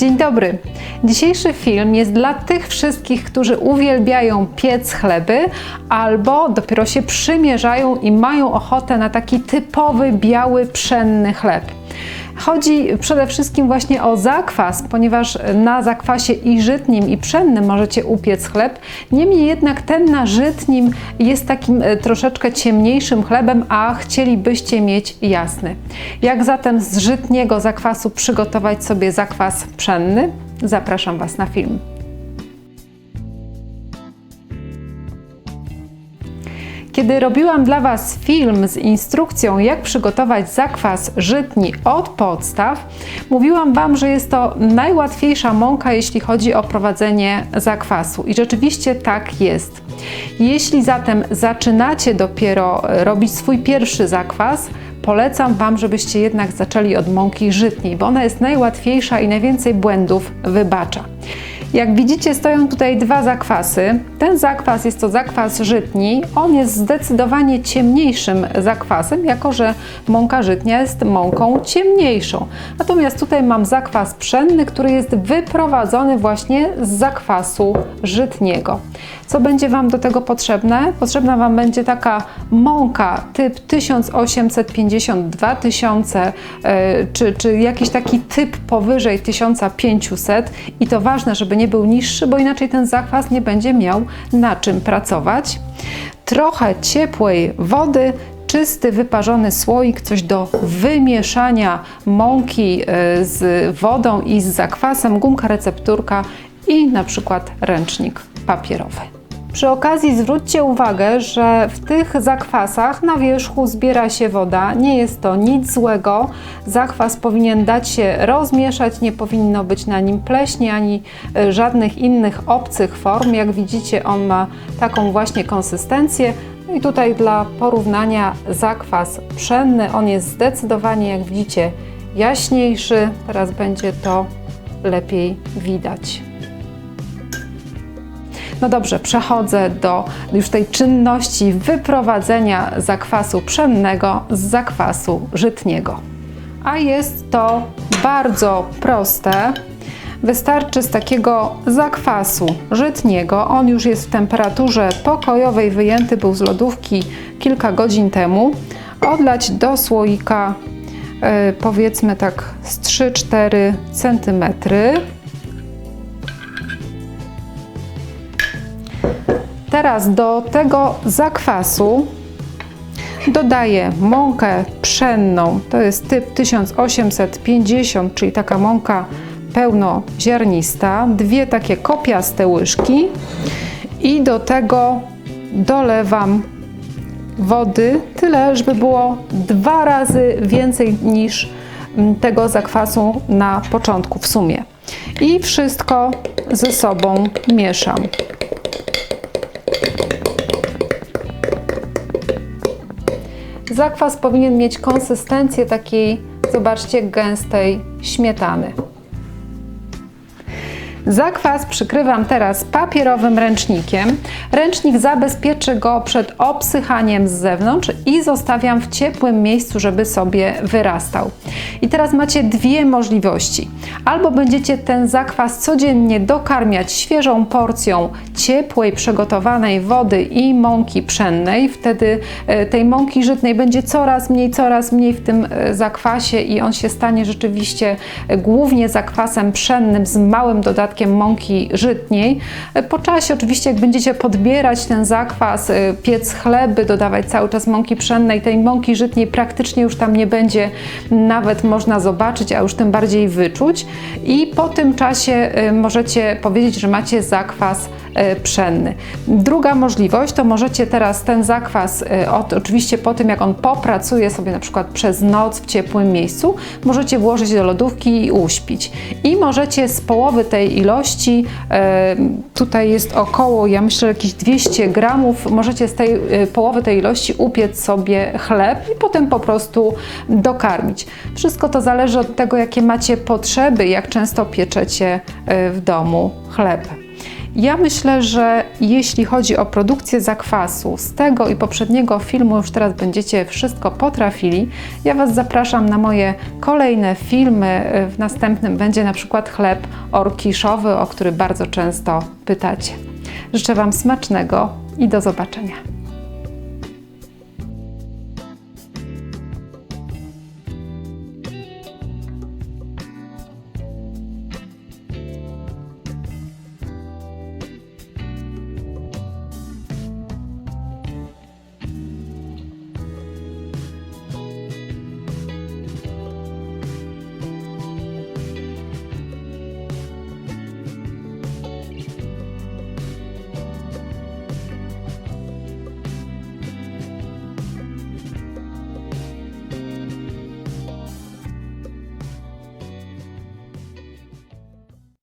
Dzień dobry. Dzisiejszy film jest dla tych wszystkich, którzy uwielbiają piec chleby albo dopiero się przymierzają i mają ochotę na taki typowy biały pszenny chleb. Chodzi przede wszystkim właśnie o zakwas, ponieważ na zakwasie i żytnim i pszennym możecie upiec chleb. Niemniej jednak ten na żytnim jest takim e, troszeczkę ciemniejszym chlebem, a chcielibyście mieć jasny. Jak zatem z żytniego zakwasu przygotować sobie zakwas pszenny? Zapraszam Was na film. Kiedy robiłam dla Was film z instrukcją, jak przygotować zakwas żytni od podstaw, mówiłam Wam, że jest to najłatwiejsza mąka, jeśli chodzi o prowadzenie zakwasu. I rzeczywiście tak jest. Jeśli zatem zaczynacie dopiero robić swój pierwszy zakwas, polecam Wam, żebyście jednak zaczęli od mąki żytniej, bo ona jest najłatwiejsza i najwięcej błędów wybacza. Jak widzicie, stoją tutaj dwa zakwasy. Ten zakwas jest to zakwas żytni. On jest zdecydowanie ciemniejszym zakwasem, jako że mąka żytnia jest mąką ciemniejszą. Natomiast tutaj mam zakwas pszenny, który jest wyprowadzony właśnie z zakwasu żytniego. Co będzie Wam do tego potrzebne? Potrzebna Wam będzie taka mąka typ 1850 2000 czy, czy jakiś taki typ powyżej 1500 i to ważne, żeby nie był niższy, bo inaczej ten zakwas nie będzie miał na czym pracować. Trochę ciepłej wody, czysty, wyparzony słoik, coś do wymieszania mąki e, z wodą i z zakwasem, gumka recepturka i na przykład ręcznik papierowy. Przy okazji zwróćcie uwagę, że w tych zakwasach na wierzchu zbiera się woda. Nie jest to nic złego. Zakwas powinien dać się rozmieszać, nie powinno być na nim pleśni ani e, żadnych innych obcych form. Jak widzicie, on ma taką właśnie konsystencję. No I tutaj dla porównania zakwas pszenny, on jest zdecydowanie, jak widzicie, jaśniejszy. Teraz będzie to lepiej widać. No dobrze, przechodzę do już tej czynności wyprowadzenia zakwasu pszennego z zakwasu żytniego. A jest to bardzo proste. Wystarczy z takiego zakwasu żytniego, on już jest w temperaturze pokojowej, wyjęty był z lodówki kilka godzin temu, odlać do słoika yy, powiedzmy tak z 3-4 cm. Teraz do tego zakwasu dodaję mąkę pszenną. To jest typ 1850, czyli taka mąka pełnoziarnista. Dwie takie kopiaste łyżki i do tego dolewam wody tyle, żeby było dwa razy więcej niż tego zakwasu na początku w sumie. I wszystko ze sobą mieszam. Zakwas powinien mieć konsystencję takiej, zobaczcie, gęstej śmietany. Zakwas przykrywam teraz papierowym ręcznikiem. Ręcznik zabezpieczy go przed obsychaniem z zewnątrz i zostawiam w ciepłym miejscu, żeby sobie wyrastał. I teraz macie dwie możliwości. Albo będziecie ten zakwas codziennie dokarmiać świeżą porcją ciepłej, przygotowanej wody i mąki pszennej. Wtedy e, tej mąki żytnej będzie coraz mniej, coraz mniej w tym e, zakwasie i on się stanie rzeczywiście e, głównie zakwasem pszennym z małym dodatkiem mąki żytniej. Po czasie oczywiście jak będziecie podbierać ten zakwas, y, piec chleby, dodawać cały czas mąki pszennej, tej mąki żytniej praktycznie już tam nie będzie nawet można zobaczyć, a już tym bardziej wyczuć. I po tym czasie y, możecie powiedzieć, że macie zakwas y, pszenny. Druga możliwość to możecie teraz ten zakwas, od, oczywiście po tym jak on popracuje sobie na przykład przez noc w ciepłym miejscu, możecie włożyć do lodówki i uśpić. I możecie z połowy tej ilości. E, tutaj jest około, ja myślę, jakieś 200 gramów. Możecie z tej e, połowy tej ilości upiec sobie chleb i potem po prostu dokarmić. Wszystko to zależy od tego, jakie macie potrzeby, jak często pieczecie e, w domu chleb. Ja myślę, że jeśli chodzi o produkcję zakwasu, z tego i poprzedniego filmu już teraz będziecie wszystko potrafili. Ja Was zapraszam na moje kolejne filmy. W następnym będzie na przykład chleb orkiszowy, o który bardzo często pytacie. Życzę Wam smacznego i do zobaczenia.